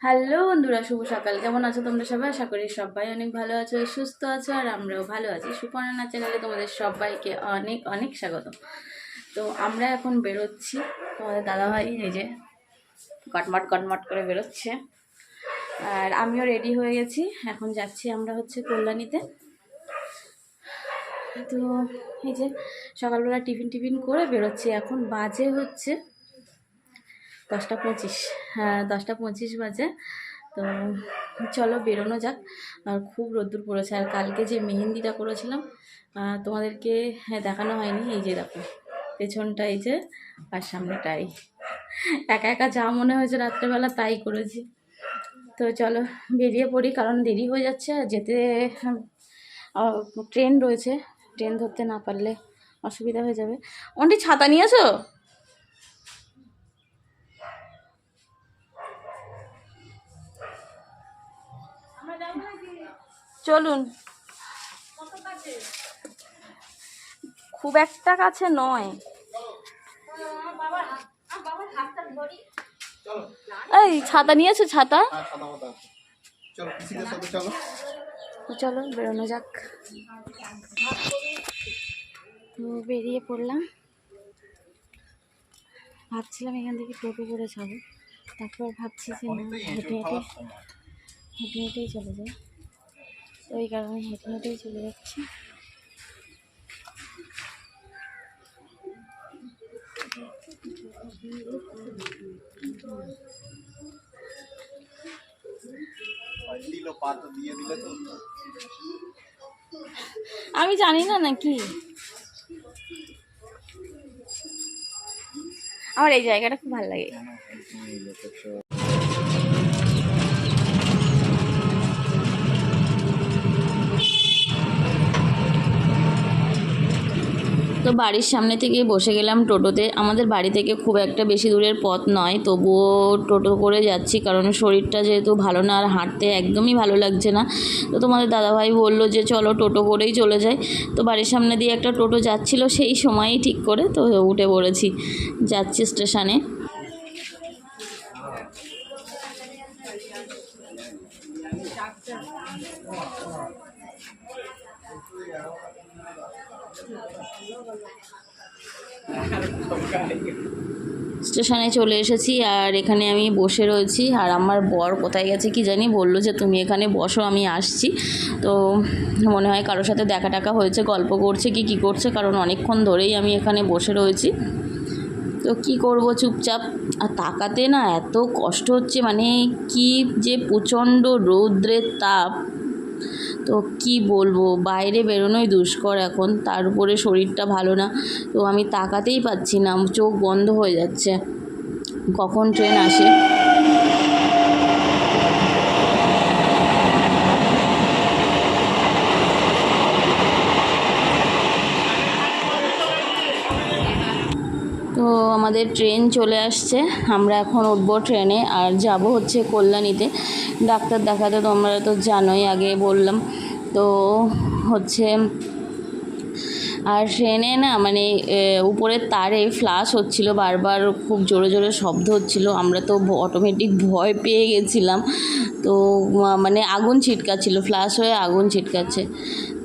Hello বন্ধুরা, শুভ সকাল। কেমন আছো তোমরা সবাই? আশা করি সবাই অনেক ভালো আছো, সুস্থ আছো, আর আমরাও ভালো আছি। সুপর্ণা চ্যানেলে তোমাদের সবাইকে অনেক অনেক স্বাগত। তো আমরা এখন বেরোচ্ছি। তোমাদের দাদাভাই এই যে কটমট কটমট করে বেরোচ্ছে। আর আমিও রেডি হয়ে গেছি। এখন যাচ্ছি আমরা হচ্ছে কল্যাণীতে। তো এই যে সকালবেলা টিফিন টিফিন করে বেরোচ্ছি। এখন বাজে হচ্ছে দশটা পঁচিশ। হ্যাঁ দশটা পঁচিশ বাজে। তো চলো বেরোনো যাক। আর খুব রোদ্দুর পড়েছে। আর কালকে যে মেহেন্দিটা করেছিলাম তোমাদেরকে হ্যাঁ দেখানো হয়নি। এই যে দেখো, পেছনটা এই যে আর সামনেটাই। একা একা যা মনে হয়েছে রাত্রেবেলা, তাই করেছি। তো চলো বেরিয়ে পড়ি, কারণ দেরি হয়ে যাচ্ছে। আর যেতে ট্রেন রয়েছে। ট্রেন ধরতে না পারলে অসুবিধা হয়ে যাবে। ওনটি ছাতা নিয়েছো চলুন। খুব একটা কাছে নয়। এই, ছাতা নিয়েছো, ছাতা? চলো, বেরোনো যাক। বেরিয়ে পড়লাম। ভাবছিলাম এখান থেকে টোটো করে যাব। তারপর ভাবছি যে হেঁটে হেঁটে হেঁটে হেঁটেই চলে যাই। তো এই কারণে হেঁটে হেঁটেই চলে যাচ্ছি। আমি জানি না নাকি? আমার এই জায়গাটা খুব ভালো লাগে। তো বাড়ির সামনে থেকে বসে গেলাম টোটোতে। আমাদের বাড়ি থেকে খুব একটা বেশি দূরের পথ নয় তবুও টোটো করে যাচ্ছি কারণ শরীরটা যেহেতু ভালো না আর হাঁটতে একদমই ভালো লাগছে না। তো তোমাদের দাদাভাই বলল যে চলো টোটো করেই চলে যাই। তো বাড়ির সামনে দিয়ে একটা টোটো যাচ্ছিল সেই সময়ই ঠিক করে তো উঠে পড়েছি যাচ্ছি স্টেশনে। স্টেশনে চলে এসেছি আর এখানে আমি বসে রয়েছি। আর আমার বর কোথায় গেছে কি জানি, বলল যে তুমি এখানে বসো, আমি আসছি। তো মনে হয় কারোর সাথে দেখা টাকা হয়েছে, গল্প করছে কি কি করছে, কারণ অনেকক্ষণ ধরেই আমি এখানে বসে রয়েছি। তো কি করব চুপচাপ? আর তাকাতে না এত কষ্ট হচ্ছে মানে কি যে প্রচণ্ড রৌদ্রের তাপ। তো কি বলব? বাইরে বেরোনোই দুষ্কর এখন। তার উপরে শরীরটা ভালো না। তো আমি তাকাতেই পাচ্ছি না। চোখ বন্ধ হয়ে যাচ্ছে। কখন ট্রেন আসে তো আমাদের ট্রেন চলে আসছে। আমরা এখন উঠবো ট্রেনে আর যাব হচ্ছে কল্যাণীতে। ডাক্তার দেখাতে তোমরা তো জানোই, আগে বললাম। তো হচ্ছে, আর ট্রেনে না মানে উপরের তারে ফ্লাশ হচ্ছিল, বারবার খুব জোরে জোরে শব্দ হচ্ছিল। আমরা তো অটোমেটিক ভয় পেয়ে গেছিলাম। তো মানে আগুন ছিটকাচ্ছিল, ফ্লাশ হয়ে আগুন ছিটকাচ্ছে।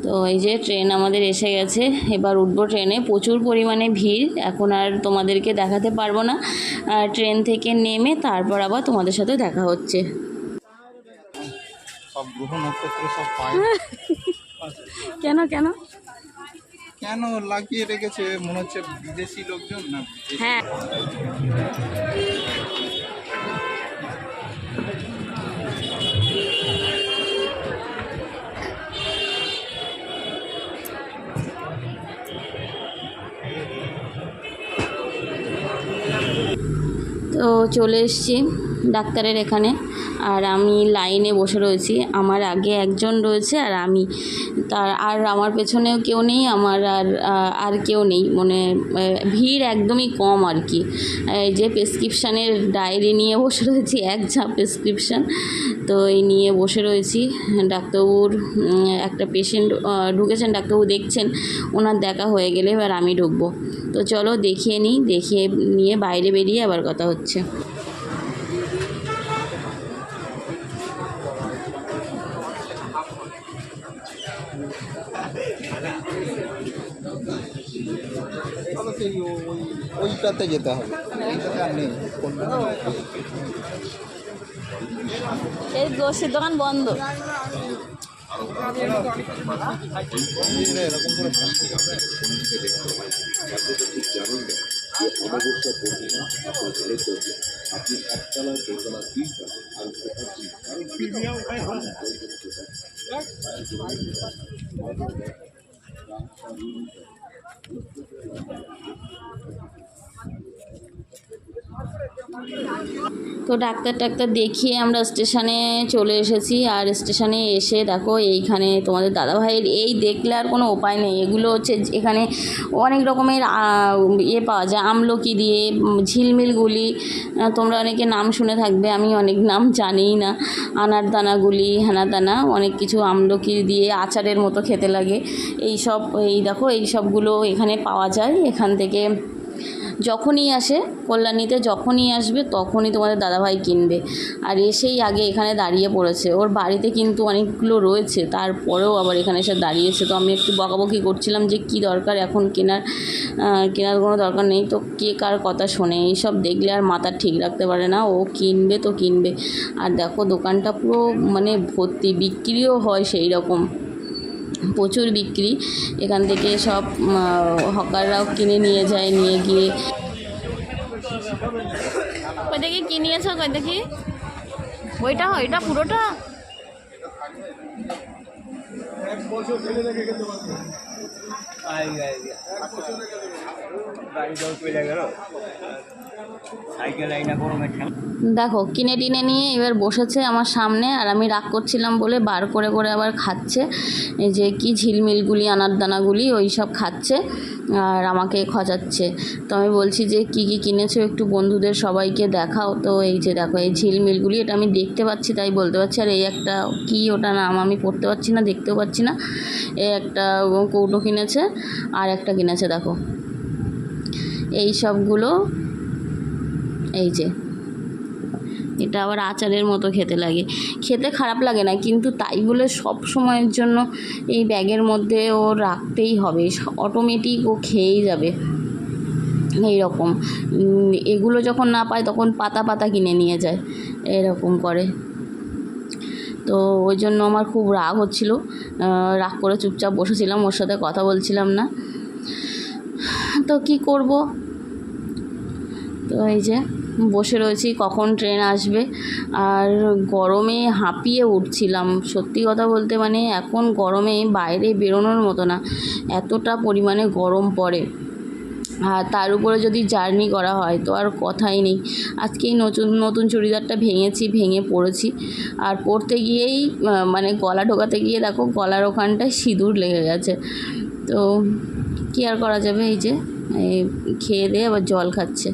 তো এই যে ট্রেন আমাদের এসে গেছে এবার উঠবো ট্রেনে। প্রচুর পরিমাণে ভিড় এখন আর তোমাদেরকে দেখাতে পারব না। আর ট্রেন থেকে নেমে তারপর আবার তোমাদের সাথে দেখা হচ্ছে। কেন কেন? কেন লাগিয়ে রেখেছে? মনে হচ্ছে বিদেশি লোকজন না? হ্যাঁ। তো চলে এসেছি ডাক্তারের এখানে। আর আমি লাইনে বসে রয়েছি। আমার আগে একজন রয়েছে আর আমি। তার আর আমার পেছনেও কেউ নেই, আমার আর আর কেউ নেই। মানে ভিড় একদমই কম আর কি। যে প্রেসক্রিপশানের ডায়েরি নিয়ে বসে রয়েছি, এক ঝাঁ প্রেসক্রিপশান। তো এই নিয়ে বসে রয়েছি। ডাক্তারবাবুর একটা পেশেন্ট ঢুকেছেন, ডাক্তারবাবু দেখছেন। ওনার দেখা হয়ে গেলে এবার আমি ঢুকবো। তো চলো দেখিয়ে নিই দেখিয়ে নিয়ে বাইরে বেরিয়ে আবার কথা হচ্ছে। ওইটাতে যেতে হবে। এই দোষের দোকান বন্ধ। এইটাতে আর নেই কল্যাণী এই গোষ্ঠীর দোকান বন্ধ মন্দিরে এরকম করে থাকতে হবে। তো ডাক্তার টাক্তার দেখিয়ে আমরা স্টেশনে চলে এসেছি আর স্টেশনে এসে দেখো এইখানে তোমাদের দাদাভাইয়ের এই দেখলে আর কোনো উপায় নেই। এগুলো হচ্ছে এখানে অনেক রকমের ইয়ে পাওয়া যায়, আমলকি দিয়ে ঝিলমিলগুলি তোমরা অনেকে নাম শুনে থাকবে, আমি অনেক নাম জানিই না। আনার দানাগুলি হেনা দানা অনেক কিছু আমলকি দিয়ে আচারের মতো খেতে লাগে। এই সব এই দেখো এই সবগুলো এখানে পাওয়া যায়। এখান থেকে যখনই আসে, কল্যাণীতে যখনই আসবে তখনই তোমাদের দাদাভাই কিনবে। আর এসেই আগে এখানে দাঁড়িয়ে পড়েছে। ওর বাড়িতে কিন্তু অনেকগুলো রয়েছে, তারপরেও আবার এখানে এসে দাঁড়িয়েছে। তো আমি একটু বকাবকি করছিলাম যে কি দরকার, এখন কেনার কেনার কোনো দরকার নেই। তো কে কার কথা শোনে, এইসব দেখলে আর মাথা ঠিক রাখতে পারে না। ও কিনবে তো কিনবে। আর দেখো দোকানটা পুরো মানে ভর্তি, বিক্রিও হয় সেই রকম প্রচুর বিক্রি। এখান থেকে সব হকাররাও কিনে নিয়ে যায় নিয়ে গিয়ে। কই দেখি কি নিয়েছ কই দেখি ওইটা ওইটা পুরোটা? গরমে ঠান্ডা দেখো, কিনে টিনে নিয়ে এবার বসেছে আমার সামনে আর আমি রাগ করছিলাম বলে বার করে করে আবার খাচ্ছে। যে কি ঝিলমিলগুলি আনার দানাগুলি ওই সব খাচ্ছে আর আমাকে খচাচ্ছে। তো আমি বলছি যে, কি কি কিনেছো? একটু বন্ধুদের সবাইকে দেখাও। তো এই যে দেখো, এই ঝিলমিলগুলি, এটা আমি দেখতে পাচ্ছি, তাই বলতে পারছি। আর এই একটা কি, ওটা নাম আমি পড়তে পারছি না, দেখতেও পাচ্ছি না। এ একটা কৌটো কিনেছে আর একটা কিনেছে, দেখো। এই সবগুলো, এই যে। এটা আবার আচারের মতো খেতে লাগে। খেতে খারাপ লাগে না, কিন্তু তাই বলে সব সময়ের জন্য এই ব্যাগের মধ্যে ও রাখতেই হবে। অটোমেটিক ও খেয়েই যাবে। এই রকম এগুলো যখন না পায় তখন পাতা পাতা কিনে নিয়ে যায়। এরকম করে। তো ওই জন্য আমার খুব রাগ হচ্ছিল। রাগ করে চুপচাপ বসেছিলাম, ওর সাথে কথা বলছিলাম না। তো কি করব? তো এই যে বসে রয়েছি, কখন ট্রেন আসবে? আর গরমে হাঁপিয়ে উঠছিলাম। সত্যি কথা বলতে মানে এখন গরমে বাইরে বেরোনোর মতো না, এতটা পরিমাণে গরম পড়ে। আর তার উপরে যদি জার্নি করা হয় তো আর কথাই নেই। আজকেই নতুন নতুন চুড়িদারটা ভেঙেছি, ভেঙে পড়েছি। আর পড়তে গিয়েই মানে গলা ঢোকাতে গিয়ে দেখো গলার ওখানটায় সিঁদুর লেগে গেছে। তো কী আর করা যাবে এই যে? খেয়ে দিয়ে আবার জল খাচ্ছে।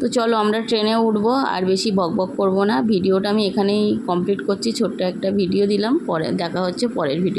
তো চলো আমরা ট্রেনে উঠবো, আর বেশি বক বক করব না। ভিডিওটা আমি এখানেই কমপ্লিট করছি, ছোট্ট একটা ভিডিও দিলাম, পরে দেখা হচ্ছে পরের ভিডিও